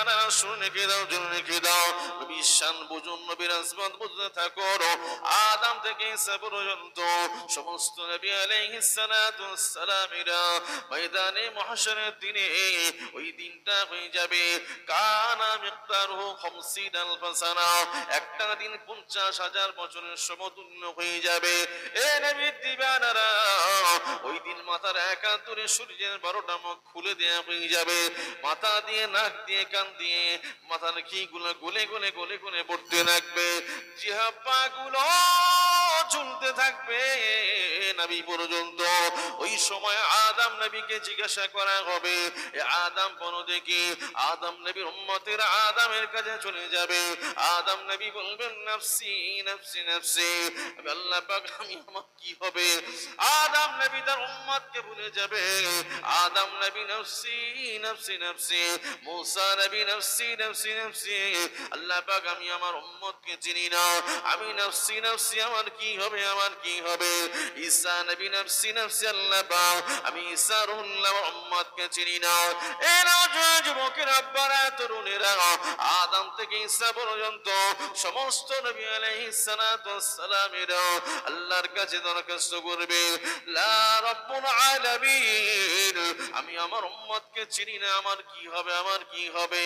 দিবানারা শুনে রেখে দাও জন্য রেখে দাও। নবীর শান বুঝুন নবীর আজমত বুঝতে থাকো আদম থেকে ঈসা পর্যন্ত সমস্ত নবী আলাইহিস সালাতু সালামিরা ময়দানে, মহশরের দিনে ওই দিনটা যাবে। কানা মিকদারহু 50 আলফ সানা একটা দিন 50 হাজার বছরের সমতুল্য হয়ে যাবে। ওই দিন মাথার একান্তরে সূর্যের বারোটা মুখ খুলে দেয়া হয়ে যাবে। মাথা দিয়ে, নাক দিয়ে, কান দিয়ে মাথার কি গুলো গোলে গোলে গোলে গলে পড়তে লাগবে জিহাপা গুলো ঝুলতে থাকবে নবী পর্যন্ত। ওই সময় আদম নবীকে জিজ্ঞাসা করা হবে আদম বন দেখি, আদম নবীর উম্মতের আদমের কাছে চলে যাবে। আদম নবী বলবেন, নফসি নফসি নফসি। আল্লাহ পাক, আমি আমার কি হবে? আদম নবী তার উম্মতকে ভুলে যাবে। আদম নবী নফসি নফসি নফসি। মুসা নবী নফসি নফসি নফসি। আল্লাহ পাক, আমি আমার উম্মতকে চিনি না। আমি নফসি নফসি, আমার কি হবে, আমার কি হবে? ঈসা নবী নফসি নফসি আল্লাহ পাক আমি ঈসা রুহুল্লাহ চিনি না। যুবকের আব্বারা তরুণেরা, আদম থেকে ঈসা পর্যন্ত সমস্ত নবী সালাতু আল্লাহর কাছে দরখাস্ত করবে। লা রাব্বুল আলামিন, আমি আমার চিনি না, আমার কি হবে, আমার কি হবে?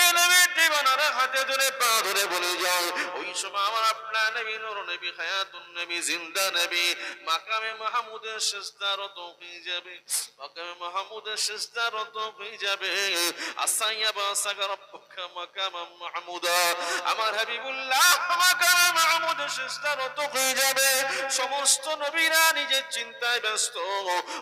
এই নবীর দিবানারা হাতে ধরে পা ধরে বলে যায় ওই সময় আমার আপনার নবী নূর, নবী হায়াতুন নবী, জিন্দা নবী, মাকামে মাহমুদের সিজদারত যাবে, মাকামে মাহমুদের সিজদারত যাবে। আসাইয়া রব্বুকা মাকামাম মাহমুদা। আমার হাবিবুল্লাহ, মাকামে মাহমুদের সিজদারত যাবে। সমস্ত নবীরা নিজের চিন্তায় ব্যস্ত।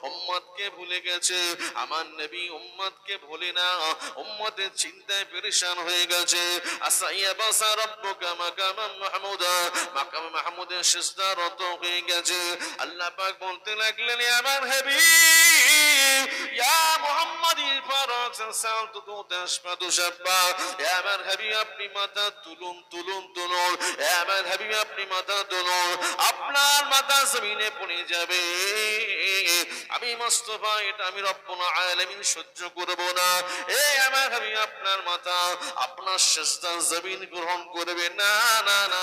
উম্মতকে ভুলে গেছে। আমার নবী উম্মতকে ভুলে না। উম্মতের চিন্তায় পেরেশান হয়ে গেছে। আসাইয়া বাসা রব্বুকা মাকামাম মাহমুদা। মাকাম মাহমুদের সিজদা রত হয়ে গেছে। আল্লাহ পাক বলতে লাগলেন আমার যাবে। আমি মোস্তফা, এটা আমি রব্বুল সহ্য করব না। এ আমার হাবিব, আপনার মাথা, আপনার সিজদা জমিন গ্রহণ করবে না না না।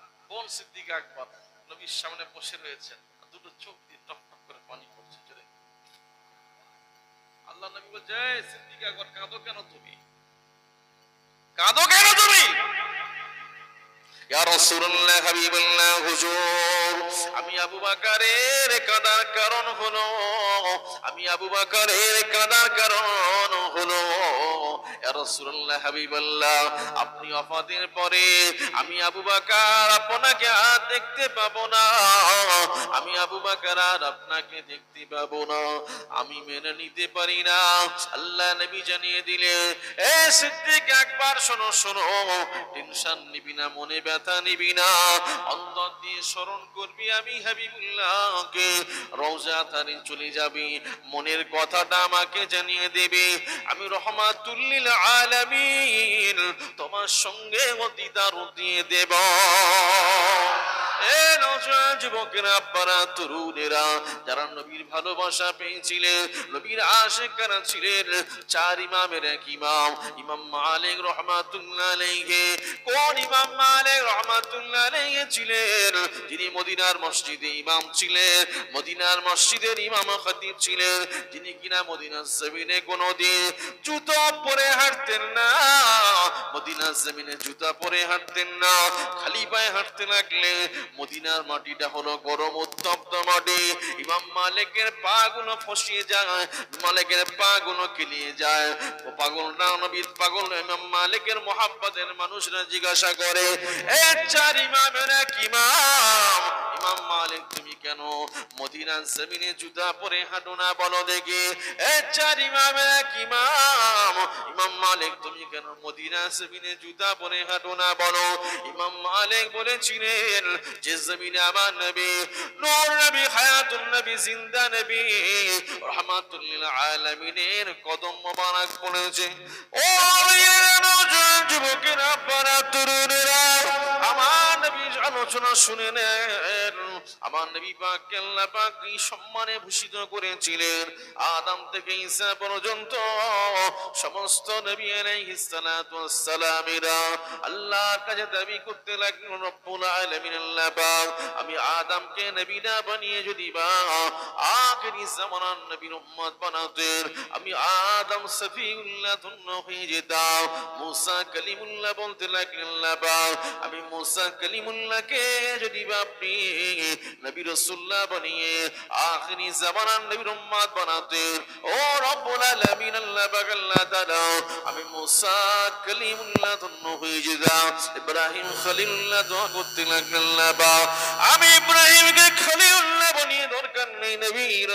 কোন সিদ্দিক আকবর নবীর সামনে বসে রয়েছেন? দুটো চোখ দিয়ে টপ টপ করে পানি পড়ছে, জোরে। আল্লাহ নবী বলছে, "এই সিদ্দিক আকবর, কাঁদো কেন তুমি? কাঁদো কেন তুমি? আমি আবু কাদার কারণ হলো, আমি আবু কাদার কারণ হলো আপনি পরে আমি আবু বকর আপনাকে আর দেখতে পাবো না, আমি আবু বাকার আর আপনাকে দেখতে পাবো না, আমি মেনে নিতে পারি না। আল্লাহ নবী জানিয়ে দিলে এ সিদ্দিক, একবার শোনো শোনো, টেনশন নিবি না, মনে ব্যথা নিবি না অন্তর দিয়ে স্মরণ করবি আমি হাবিবুল্লাহকে। রওজা তারি চলে যাবি, মনের কথাটা আমাকে জানিয়ে দেবে। আমি রহমাতুল্লিল আলামিন তোমার সঙ্গে অতিদার দিয়ে দেব। আব্বারা তরুণেরা, যারা নবীর ভালোবাসা পেয়েছিলেন, নবীর ছিলেন, চার ইমামের এক ইমাম ইমাম মালিক রহমাতুল্লাহ কোন ইমাম মালিক রহমাতুল্লাহ ছিলেন? যিনি মদিনার মসজিদে ইমাম ছিলেন, মদিনার মসজিদের ইমাম খতিব ছিলেন। যিনি কিনা মদিনার জমিনে কোনোদিন জুতো পরে হাঁটতেন না। মদিনার জমিনে জুতা পরে হাঁটতেন না, খালি পায়ে হাঁটতে লাগলে মদিনার মাটিটা হলো গরম উত্তপ্ত মাটি। ইমাম মালিকের পা গুলো ফসিয়ে যায়, মালিকের পা গুলো কিনিয়ে যায়। ও পাগল না নবীর পাগল ইমাম মালিকের মোহাম্মদের মানুষরা জিজ্ঞাসা করে, এ চার ইমামের এক ইমাম ইমাম মালিক, তুমি কেন মদিনার জমিনে জুতা পরে হাঁটো না বলো দেখি? এ চার ইমামের এক ইমাম। ইমাম মালিক, তুমি কেন মদিনা জমিনে জুতা পরে হাঁটো না বলো? ইমাম মালিক বলেছিলেন যে জমিনে আমার নবী নূর নবী, হায়াতুন নবী, জিন্দা নবী, রহমাতুল লিল আলামিনের কদম মোবারক পড়েছে। ও যুবকেরা আপনারা তরুণেরা আমার নবী আলোচনা শুনে নেন। আমার নবী পাক আল্লাহ পাক এই সম্মানে ভূষিত করেছিলেন। আদম থেকে ঈসা পর্যন্ত সমস্ত নবী আলাইহিস সালাতু ওয়াস সালামেরা আল্লাহর কাছে দাবি করতে লাগলেন, রব্বুল আলামিন আল্লাহ পাক, আমি আদমকে নবী না বানিয়ে যদি বা আখেরি জামানার নবীর উম্মত বানাতেন, আমি আদম সফিউল্লাহ ধন্য হয়ে যেতাম। মুসা কালিমুল্লাহ বলতে লাগলেন, আল্লাহ পাক, আমি মুসা কালিমুল্লাহকে যদি বা আপনি নবী রাসূলুল্লাহ বানিয়ে আখেরি জামানার নবীর উম্মত বানাতেন। ও রব্বুল আলামিন, আল্লাহ আল্লাহ তাআলা, আমি মুসা কলিমুল্লাহ ধন্য হয়ে যেতাম। ইব্রাহিম খলিলুল্লাহ দোয়া করতে লাগলেন, আল্লাহ আমি ইব্রাহিমকে খলিলুল্লাহ বানিয়ে দরকার নবী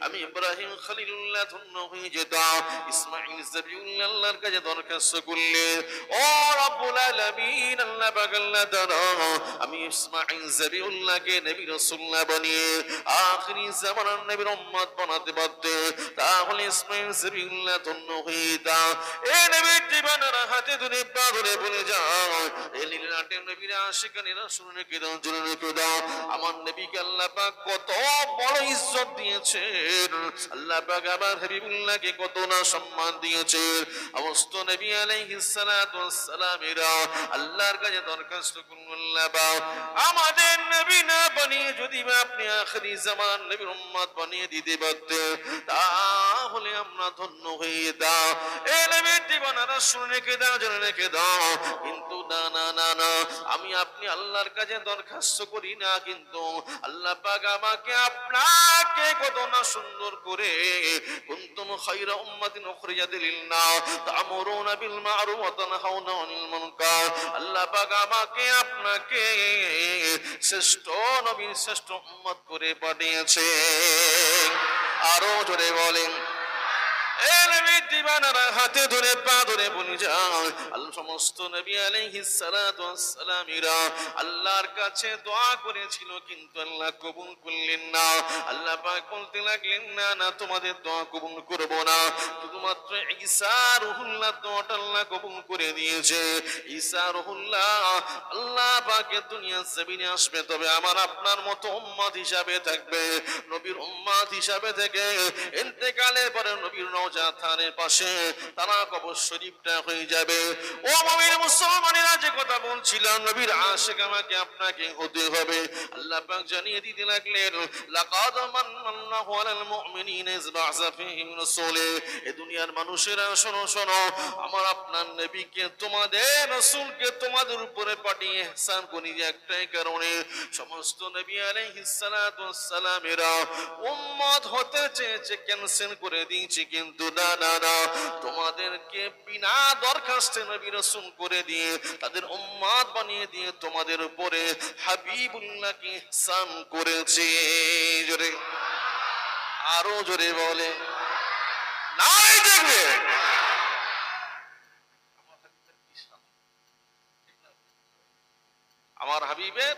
আমি ইব্রাহিম ধন্য হয়ে যেতাম। কাছে দরখাস্ত করলে, ও আলামিন, আল্লাহ আল্লাহ তাআলা, আমি জবিউল্লাহকে নবী রাসূলুল্লাহ বানিয়ে আখেরি জামানার নবীর উম্মত বানাতে পারতে। তাহলে জবিউল্লাহ ধন্য হয়ে যেতাম। এই নবীর হাতে ধরে ধরে বলে যাও। আমার আল্লাহর কাছে দরখাস্ত আমাদের নবী না বানিয়ে যদি আপনি আখেরি জামান নবীর বানিয়ে দিতে পারতেন, তাহলে আমরা ধন্য হয়ে যেতাম। এই নবীর জীবনারা শুনে রেখে দাও, জেনে রেখে দাও। কিন্তু না না না না, আমি আপনি আল্লাহর কাছে দরখাস্ত করি না কিন্তু আল্লাহ পাক আমাকে আপনাকে কত না সুন্দর করে কুনতুম খায়রা উম্মাতিন উখরিজাত লিল্লাহ তা'মুরুনা বিল মা'রুফ ওয়া তানহাউনা আনিল মুনকার। আল্লাহ পাক আমাকে আপনাকে শ্রেষ্ঠ নবীর শ্রেষ্ঠ উম্মত করে পাঠিয়েছে আরও জোরে বলেন হাতে ধরে পাক শুধুমাত্র ঈসা রুহুল্লাহ কবুল করে দিয়েছে। ঈসা রুহুল্লাহ, আল্লাহ পাকের দুনিয়া জমিনে আসবে, তবে আমার আপনার মতো উম্মত হিসাবে থাকবে। নবীর উম্মত হিসাবে থেকে ইন্তেকালের পরে নবীর রওজা থানের পাশে তারা কবর শরীফটা হয়ে যাবে। ও মমির মুসলমানের কথা বলছিলাম, নবীর আশিক আমাকে আপনাকে হতে হবে। আল্লাহ পাক জানিয়ে দিতে লাগলেন, লাকাদ মান্নাল্লাহু আলাল মুমিনিনা ইয বা'সা ফীহিম রাসূলে এ দুনিয়ার মানুষেরা, শোনো শোনো, আমার আপনার নবীকে, তোমাদের রাসূলকে তোমাদের উপরে পাঠিয়ে ইহসান করি একটাই কারণে, সমস্ত নবী আলাইহিস সালাতু ওয়াস সালামেরা উম্মত হতে চেয়েছে, ক্যান্সেল করে দিয়েছে, কিন্তু না না না, তোমাদেরকে বিনা দরখাস্তে নবী রাসূল করে দিয়ে তাদের উম্মত বানিয়ে দিয়ে তোমাদের উপরে হাবিবুল্লাহকে ইহসান করেছে। জোরে। আরও জোরে বলে। নাই দেখবে। আমার হাবিবের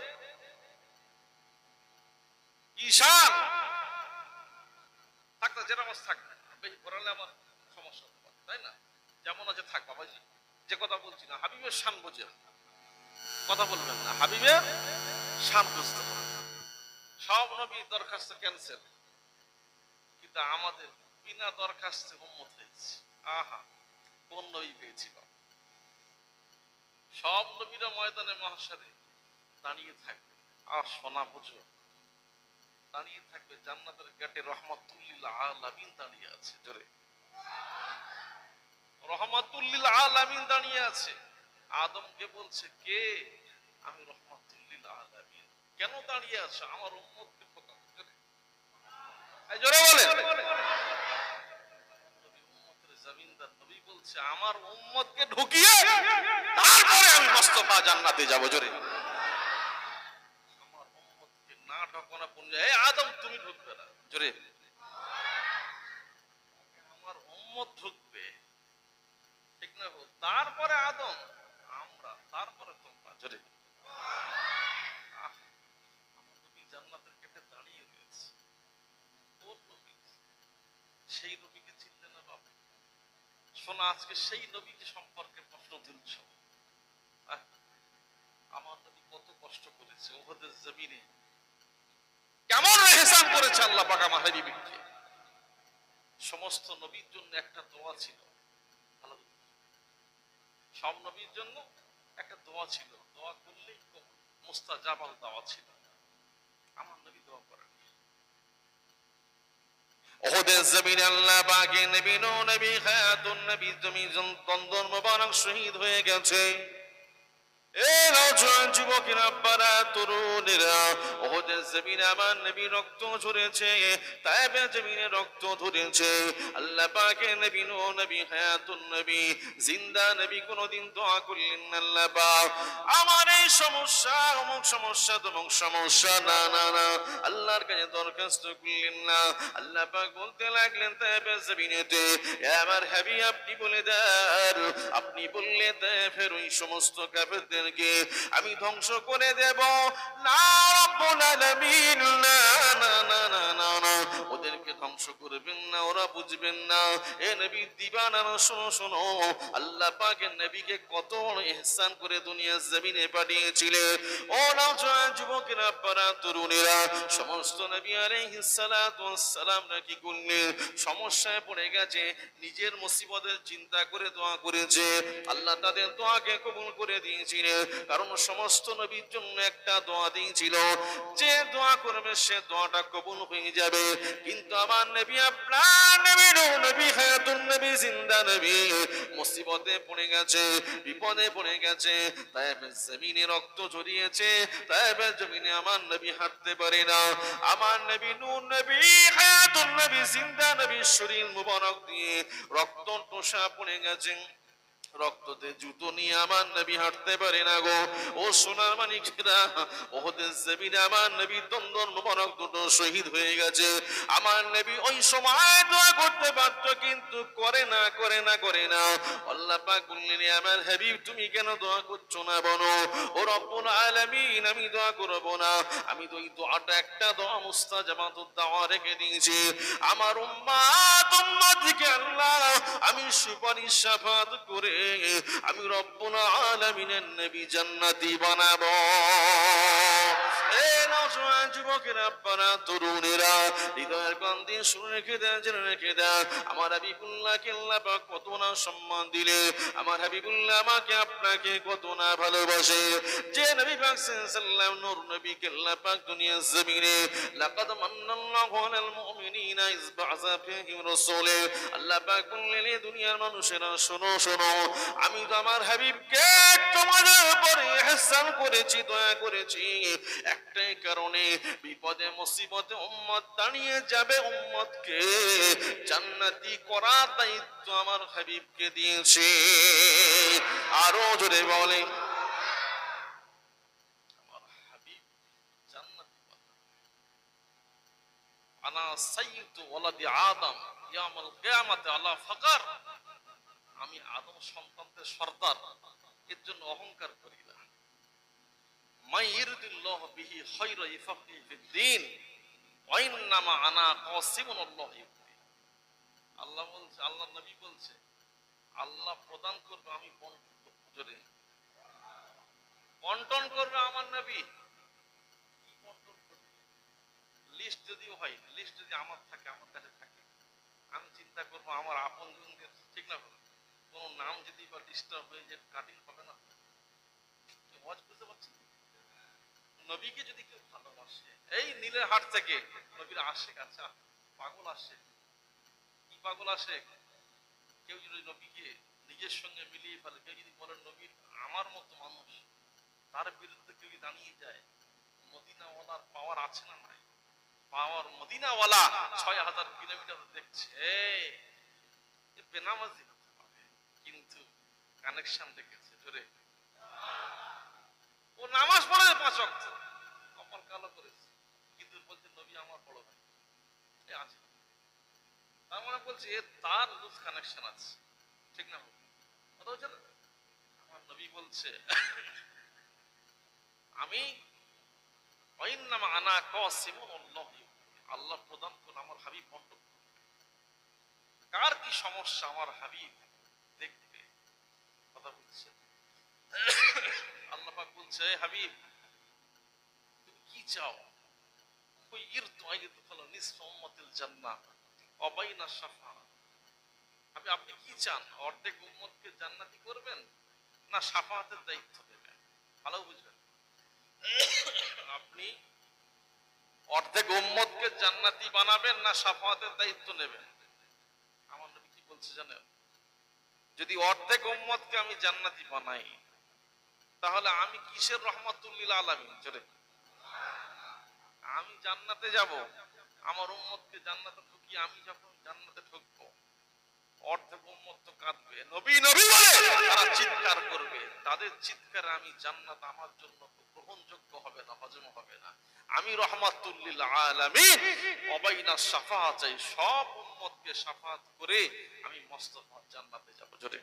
ঈশান। থাকতে যেটা আমার থাক। বেশি, পড়ালে আমার সমস্যা হতে পারে তাই না যেমন আছে থাক বাবাজি যে কথা বলছি না, হাবিবের শান বোঝে কথা বলবেন না, হাবিবের শান বুঝতে পারে সব নবী দরখাস্ত ক্যান্সেল কিন্তু আমাদের বিনা দরখাস্তে উম্মত হয়েছে। আহা, কোন নবী পেয়েছিল? সব নবীরা ময়দানে মহাসারে দাঁড়িয়ে থাকবে। আর সোনা বুঝো, দাঁড়িয়ে থাকবে জান্নাতের গেটে রহমাতুল্লিল আলামিন দাঁড়িয়ে আছে জোরে। রহমাতুল্লিল আলামিন দাঁড়িয়ে আছে। আদমকে বলছে কে? আমি রহমাতুল্লিল আলামিন। কেন দাঁড়িয়ে আছে? আমার উম্মতকে প্রকাশ করে। এই জোরে বলে নবী বলছে আমার উম্মতকে ঢুকিয়ে তারপরে আমি মোস্তফা জান্নাতে যাব। জোরে। আমার উম্মতকে না ঢোকানো পুণ্য। এই আদম তুমি ঢুকবে না। জোরে। আমার উম্মত ঢুকবে। না? তারপরে আদম আমরা তারপরে তোমরা। জোরে। আহ, আমার নবী জান্নাতের গেটে দাঁড়িয়ে রয়েছে। ওর নবী সেই নবীকে চিনলে না বাবা শোনা আজকে সেই নবীকে সম্পর্কে প্রশ্ন তুলছ। আমার নবী কত কষ্ট করেছে ওহদের জমিনে। কেমন এহসান করেছে আল্লাহ পাক সমস্ত নবীর জন্য একটা দোয়া ছিল। সব নবীর জন্য একটা দোয়া ছিল। দোয়া করলে করলেই মুস্তাজাবাল দেওয়া ছিল। আমার নবী দোয়া করে ওহদের জমিন আল্লাহ পাকে নবী নবী খায়াতুন নবী জমি তন্দর মোবারক শহীদ হয়ে গেছে রক্ত ঝরেছে তাইবের জমিনে রক্ত ধরেছে। আল্লাহ পাকে নবী নো নবী হায়াতুন নবী, জিন্দা নবী কোনদিন দোয়া করলেন আল্লাহ পাক। আমার এই সমস্যা, অমুক সমস্যা, তমুক সমস্যা, না না না। আল্লাহর কাছে দরখাস্ত করলেন না। আল্লাহ পাক বলতে লাগলেন তাইবের জমিনেতে। আমার হাবি আপনি বলে দেন, আপনি বললে তাইফের ওই সমস্ত কাফেরদেরকে আমি ধ্বংস করে দেব। না রব্বুল আলামিন না না না না না। ওদেরকে ধ্বংস করবেন না, ওরা বুঝবেন না। এ নবী, দিবানা শোনো শোনো। আল্লাহ পাকের নবীকে কত ইহসান করে দুনিয়ার জমিনে পাঠিয়েছিলে ও নওজোয়ান যুবকেরা পারা তরুণেরা, সমস্ত নবী আলাইহিস সালাতু ওয়াস সালামরা কি করলেন? সমস্যায় পড়ে গেছে, নিজের মুসিবতের চিন্তা করে দোয়া করেছে। আল্লাহ তাদের দোয়াকে কবুল করে দিয়েছিলেন, কারণ সমস্ত নবীর জন্য একটা দোয়া দিয়েছিল। যে দোয়া করবে, সে দোয়াটা কবুল হয়ে যাবে। কিন্তু আমার নবী, আপনার নবী নূহ, নবী হায়াতুন নবী, জিন্দা নবী। মুসিবতে পড়ে গেছে, বিপদে পড়ে গেছে তাই জমিনে রক্ত ঝরিয়েছে তাই জমিনে আমার নবী হাঁটতে পারে না। আমার নবী নূর নবী হায়াতুন নবী, জিন্দা নবী, শরীর মুবারক দিয়ে রক্ত টোসা পড়ে গেছে। রক্ততে জুতো নিয়ে আমার নবী হাঁটতে পারে না গো। ও সোনার আমার নবী দুটো শহীদ হয়ে গেছে। আমার নবী ওই সময় দোয়া করতে পারত কিন্তু করে না করে না করে না। আল্লাহ পাক বললেন আমার হাবিব, তুমি কেন দোয়া করছ না ও রব্বুল আলামিন, আমি দোয়া করব না। আমি তো এই দোয়াটা একটা দোয়া দাওয়া রেখে দিয়েছি। আমার উম্মাত আল্লাহ, আমি সুপারিশ শাফাত করে আমি রব্বুল আলামিনের নবী জান্নাতি বানাবো। যুবকেরা আব্বারা তরুণেরা হৃদয়ের কান্দি শুনে রেখে দেন, জেনে রেখে দেন, আমার হাবিবুল্লাহকে আল্লাহ পাক কত না সম্মান দিলে, আমার হাবিবুল্লাহ আমাকে আপনাকে কত না ভালোবাসে। যে নবী পাক সাল্লাল্লাহু নূর নবীকে আল্লাহ পাক দুনিয়ার জমিনে, লাকাদ মান্নাল্লাহু আলাল মুমিনিনা ইজ ফীহিম রাসূলে। আল্লাহ পাক বললেন দুনিয়ার মানুষেরা, শোনো শোনো, আমি তো আমার হাবিবকে তোমাদের উপরে ইহসান করেছি, দয়া করেছি। একটাই কারণে বিপদে, মুসিবতে উম্মত দাঁড়িয়ে যাবে উম্মতকে। জান্নাতি করার দায়িত্ব আমার হাবিবকে দিয়েছে। আরও জোরে বলে আমি আদম সন্তানদের সর্দার। এর জন্য অহংকার করি আল্লাহ বলছে, আল্লাহ নবী বলছে, আল্লাহ প্রদান করবে আমি বন্টন করব। আমার নবী। লিস্ট যদিও হয়, লিস্ট যদি আমার থাকে, আমার কাছে থাকে, আমি চিন্তা করব আমার আপন জনদের ঠিক না কোন নাম যদি বা ডিস্টার্ব হয়ে যায়, কাটিং হবে না। বুঝতে পারছি? নবীকে যদি কেউ ভালোবাসে, এই নীলের হাট থেকে নবীর আশেক আচ্ছা পাগল আসে। কি পাগল আসে? কেউ যদি নবীকে নিজের সঙ্গে মিলিয়ে ফেলে, কেউ যদি বলে, নবীর আমার মতো মানুষ, তার বিরুদ্ধে কেউ দাঁড়িয়ে যায়, মদিনাওয়ালার পাওয়ার আছে না নাই? পাওয়ার মদিনাওয়ালা ছয় হাজার কিলোমিটার দেখছে। বেনামাজি হতে পারে, কিন্তু কানেকশন দেখেছে ধরে। ও নামাজ পড়ে পাঁচ কপাল কালো করেছে। কিন্তু বলছে, নবী আমার বড় ভাই। আছে। তার মানে বলছে তার লুজ কানেকশন আছে। ঠিক না কথা হচ্ছে আমার নবী বলছে, আমি ওয়াইন্নামা আনা কাসিমুন আল্লাহ প্রদান কোন আমার হাবিব করবে। কার কি সমস্যা আমার হাবিব দেখবে কথা বলছে আল্লাহ পাক বলছে হাবিব, তুমি কি চাও? ওই নিসফা উম্মাতিল অবাইনা শাফা। আমি, আপনি কি চান? অর্ধেক উম্মতকে জান্নাতি করবেন না শাফাতের দায়িত্ব দেবেন? ভালো বুঝবেন। আপনি অর্ধেক উম্মতকে জান্নাতি বানাবেন না শাফাতের দায়িত্ব নেবেন? আমার নবী কি বলছে জানেন? যদি অর্ধেক উম্মতকে আমি জান্নাতি বানাই তাহলে আমি কিসের রহমাতুল্লিল আলামিন? চলে। আমি জান্নাতে যাব, আমার উম্মতকে জান্নাতে ঢুকি আমি যখন জান্নাতে ঢুকবো, অর্ধেক উম্মত তো কাঁদবে। নবী নবী তারা চিৎকার করবে। তাদের চিৎকারে আমি জান্নাত আমার জন্য গ্রহণযোগ্য হবে না, হজম হবে না। আমি রহমাতুল্লিল আলামিন, অবাইনা শাফাআত চাই সব উম্মতকে শাফাত করে আমি মস্তফা জান্নাতে যাব। জোরে